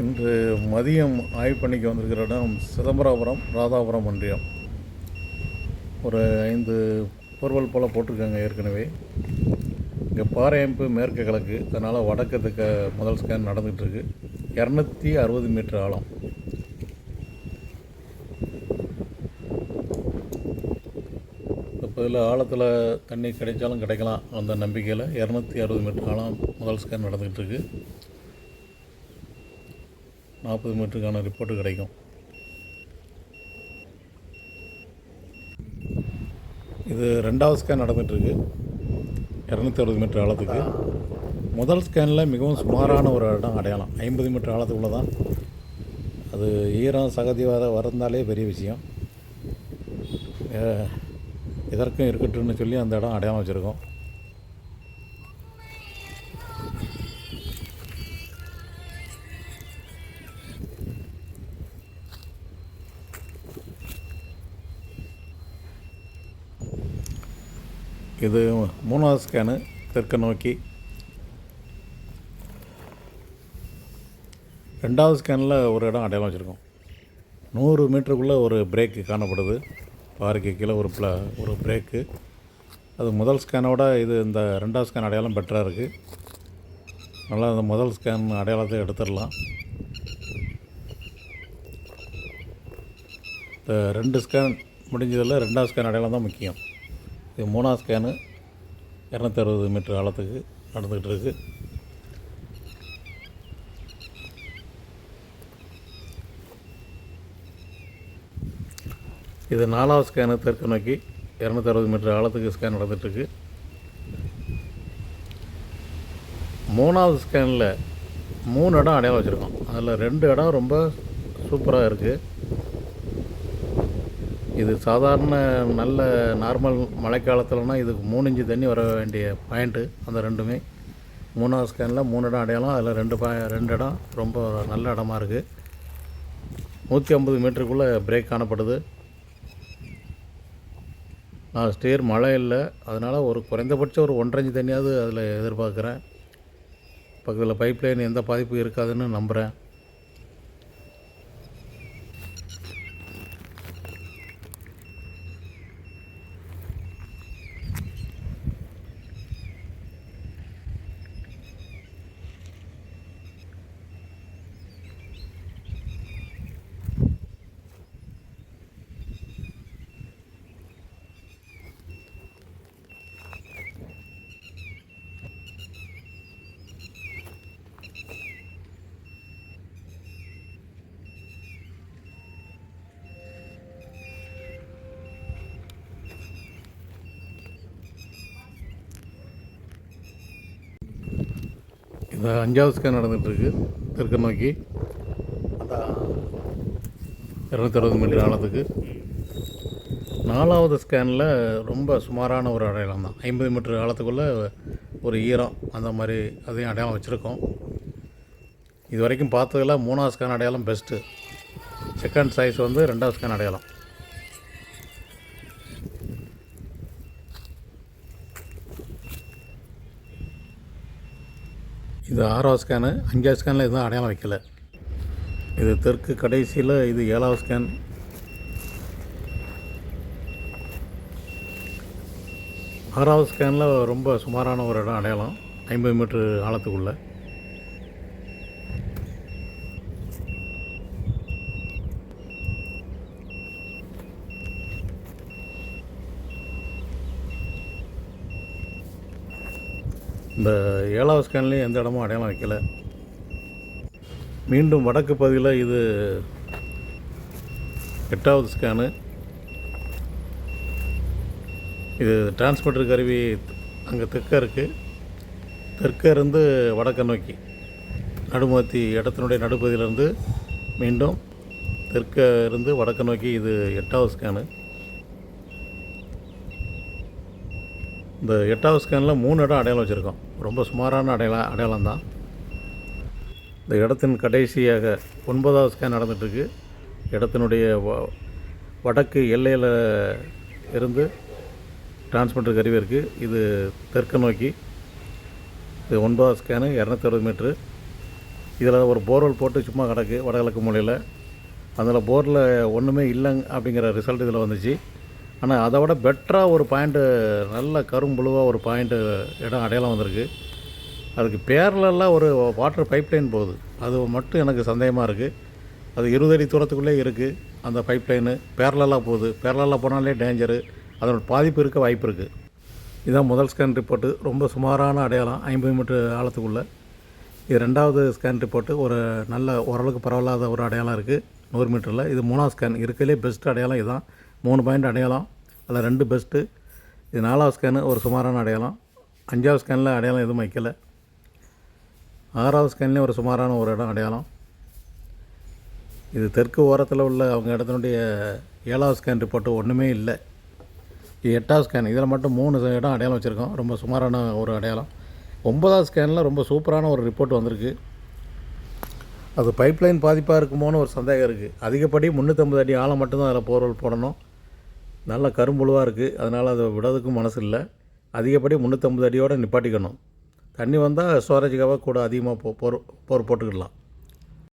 இன்று மதியம் ஆய்வு பண்ணிக்க வந்திருக்கிற இடம் சிதம்பராபுரம் ராதாபுரம் ஒன்றியம். ஒரு ஐந்து போர்வல் போல் போட்டிருக்காங்க ஏற்கனவே. இங்கே பாறையமைப்பு மேற்கு கிழக்கு அதனால் வடக்கு தெற்க முதல் ஸ்கேன் நடந்துகிட்ருக்கு இரநூத்தி அறுபது மீட்டர் ஆழம். இப்போ இதில் ஆழத்தில் தண்ணி கிடைச்சாலும் கிடைக்கலாம் அந்த நம்பிக்கையில். இரநூத்தி அறுபது மீட்டர் ஆழம் முதல் ஸ்கேன் நடந்துகிட்ருக்கு நாற்பது மீட்டருக்கான ரிப்போர்ட்டு கிடைக்கும். இது ரெண்டாவது ஸ்கேன் நடந்துகிட்ருக்கு இரநூத்தி அறுபது மீட்டர் ஆழத்துக்கு. முதல் ஸ்கேனில் மிகவும் சுமாரான ஒரு இடம் அடையாளம். ஐம்பது மீட்டர் ஆழத்துக்குள்ளே தான் அது ஈரம் சகதி வர வரந்தாலே பெரிய விஷயம். இதற்கும் இருக்கட்டும்னு சொல்லி அந்த இடம் அடையாளம் வச்சுருக்கோம். இது மூணாவது ஸ்கேனு தெற்கு நோக்கி. ரெண்டாவது ஸ்கேனில் ஒரு இடம் அடையாளம் வச்சுருக்கோம். நூறு மீட்டருக்குள்ளே ஒரு பிரேக்கு காணப்படுது. பாருக்கு கீழே ஒரு ப்ள ஒரு பிரேக்கு அது முதல் ஸ்கேனோட இது இந்த ரெண்டாவது ஸ்கேன் அடையாளம் பெட்டராக இருக்குது நல்லா அந்த முதல் ஸ்கேன் அடையாளத்தை எடுத்துடலாம். இந்த ரெண்டு ஸ்கேன் முடிஞ்சதில் ரெண்டாவது ஸ்கேன் அடையாளம் தான் முக்கியம். இது மூணாவது ஸ்கேனு. இரநூத்தி அறுபது மீட்டர் ஆழத்துக்கு நடந்துக்கிட்டு இருக்கு. இது நாலாவது ஸ்கேனு தெற்கு நோக்கி இரநூத்தி அறுபது மீட்டர் ஆழத்துக்கு ஸ்கேன் நடந்துகிட்ருக்கு மூணாவது ஸ்கேனில் மூணு இடம் அடையாளம் வச்சுருக்கோம். அதில் ரெண்டு இடம் ரொம்ப சூப்பராக இருக்குது இது சாதாரண நல்ல நார்மல் மழைக்காலத்துலனா இதுக்கு மூணு இன்ச்சு தண்ணி வர வேண்டிய பாயிண்ட்டு அந்த ரெண்டுமே. மூணாவது ஸ்கேனில் மூணு இடம் அடையலாம் அதில் ரெண்டு பா ரெண்டு இடம். ரொம்ப நல்ல இடமா இருக்குது நூற்றி ஐம்பது மீட்டருக்குள்ளே பிரேக் காணப்படுது. லாஸ்ட் இயர் மழை இல்லை. அதனால் ஒரு குறைந்தபட்சம் ஒரு ஒன்றரை இன்ச்சு தண்ணியாவது அதில் எதிர்பார்க்குறேன். பக்கத்தில் பைப் லைன் எந்த பாதிப்பும் இருக்காதுன்னு நம்புகிறேன் அஞ்சாவது ஸ்கேன் நடந்துகிட்ருக்கு தெற்கு நோக்கி. அந்த இரநூத்தறுபது மீட்டர் ஆழத்துக்கு. நாலாவது ஸ்கேனில் ரொம்ப சுமாரான ஒரு அடையாளம் தான். ஐம்பது மீட்டர் ஆழத்துக்குள்ளே ஒரு ஈரம் அந்த மாதிரி அதையும் அடையாளம் வச்சுருக்கோம். இது வரைக்கும் பார்த்ததுல மூணாவது ஸ்கேன் அடையாளம் பெஸ்ட்டு செகண்ட் சைஸ் வந்து ரெண்டாவது ஸ்கேன் அடையாளம். இது ஆறாவது ஸ்கேனு அஞ்சாவது ஸ்கேனில் எதுவும் அடையாளம் வைக்கல. இது தெற்கு கடைசியில் இது ஏழாவது ஸ்கேன். ஆறாவது ஸ்கேனில் ரொம்ப சுமாரான ஒரு இடம் அடையாளம் ஐம்பது மீட்ரு ஆழத்துக்குள்ளே. இந்த ஏழாவது ஸ்கேன்லேயும் எந்த இடமும் அடையாளம் வைக்கல. மீண்டும் வடக்கு பகுதியில் இது எட்டாவது ஸ்கேனு. இது டிரான்ஸ்மிட்டர் கருவி அங்கே தெற்க இருக்குது தெற்க இருந்து வடக்க நோக்கி. நடுமத்தி இடத்தினுடைய நடுப்பகுதியிலேருந்து மீண்டும் தெற்க இருந்து வடக்க நோக்கி இது எட்டாவது ஸ்கேனு. இந்த எட்டாவது ஸ்கேனில் மூணு இடம் அடையாளம் வச்சுருக்கோம். ரொம்ப சுமாரான அடையாளம் அடையாளம் தான் இந்த இடத்தின் கடைசியாக ஒன்பதாவது ஸ்கேன் நடந்துகிட்ருக்கு இடத்தினுடைய வடக்கு எல்லையில் இருந்து டிரான்ஸ்மிட்டர் கருவி இருக்குது இது தெற்கு நோக்கி. இது ஒன்பதாவது ஸ்கேனு இரநூத்தி அறுபது மீட்ரு இதில் ஒரு போர்வெல் போட்டு சும்மா கிடக்கு வடகிழக்கு மூலையில். அதில் போரில் ஒன்றுமே இல்லைங்க அப்படிங்கிற ரிசல்ட் இதில் வந்துச்சு. ஆனால் அதை விட பெட்டராக ஒரு பாயிண்ட்டு நல்ல கரும்புழுவாக ஒரு பாயிண்ட்டு இடம் அடையாளம் வந்திருக்கு. அதுக்கு பேரலெல்லாம் ஒரு வாட்டர் பைப்லைன் போகுது. அது மட்டும் எனக்கு சந்தேகமாக இருக்குது அது இருபது அடி தூரத்துக்குள்ளே இருக்குது அந்த பைப்லைனு பேரலாக போகுது. பேரலாக போனாலே டேஞ்சரு அதனோட பாதிப்பு இருக்க வாய்ப்பு இருக்குது இதான் முதல் ஸ்கேன் ரிப்போர்ட்டு ரொம்ப சுமாரான அடையாளம். ஐம்பது மீட்டர் ஆழத்துக்குள்ளே. இது ரெண்டாவது ஸ்கேன் ரிப்போர்ட்டு ஒரு நல்ல ஓரளவுக்கு பரவாயில்லாத ஒரு அடையாளம் இருக்குது நூறு மீட்டரில். இது மூணாவது ஸ்கேன் இருக்கிறதுலே பெஸ்ட் அடையாளம் இதுதான் மூணு பாயிண்ட் அடையாளம் அதில் ரெண்டு பெஸ்ட்டு இது நாலாவது ஸ்கேனு ஒரு சுமாரான அடையாளம். அஞ்சாவது ஸ்கேனில் அடையாளம் எதுவும் வைக்கல. ஆறாவது ஸ்கேன்லேயும் ஒரு சுமாரான ஒரு இடம் அடையாளம். இது தெற்கு ஓரத்தில் உள்ள அவங்க இடத்தினுடைய ஏழாவது ஸ்கேன் ரிப்போர்ட்டு ஒன்றுமே இல்லை. எட்டாவது ஸ்கேன் இதில் மட்டும் மூணு இடம் அடையாளம் வச்சுருக்கோம். ரொம்ப சுமாரான ஒரு அடையாளம். ஒன்பதாவது ஸ்கேனில் ரொம்ப சூப்பரான ஒரு ரிப்போர்ட் வந்திருக்கு. அது பைப்லைன் பாதிப்பாக இருக்குமோன்னு ஒரு சந்தேகம் இருக்குது அதிகப்படி முந்நூற்றம்பது அடி ஆழம் மட்டும்தான் அதில் போர்வல் போடணும். நல்ல கரும்புழுவாக இருக்குது அதனால் அதை விடுறதுக்கும் மனசு இல்லை அதிகப்படி முந்நூற்றம்பது அடியோடு நிப்பாட்டிக்கணும். தண்ணி வந்தால் ஸ்டோரேஜுக்காக கூட அதிகமாக போ போர் போர் போட்டுக்கிடலாம்.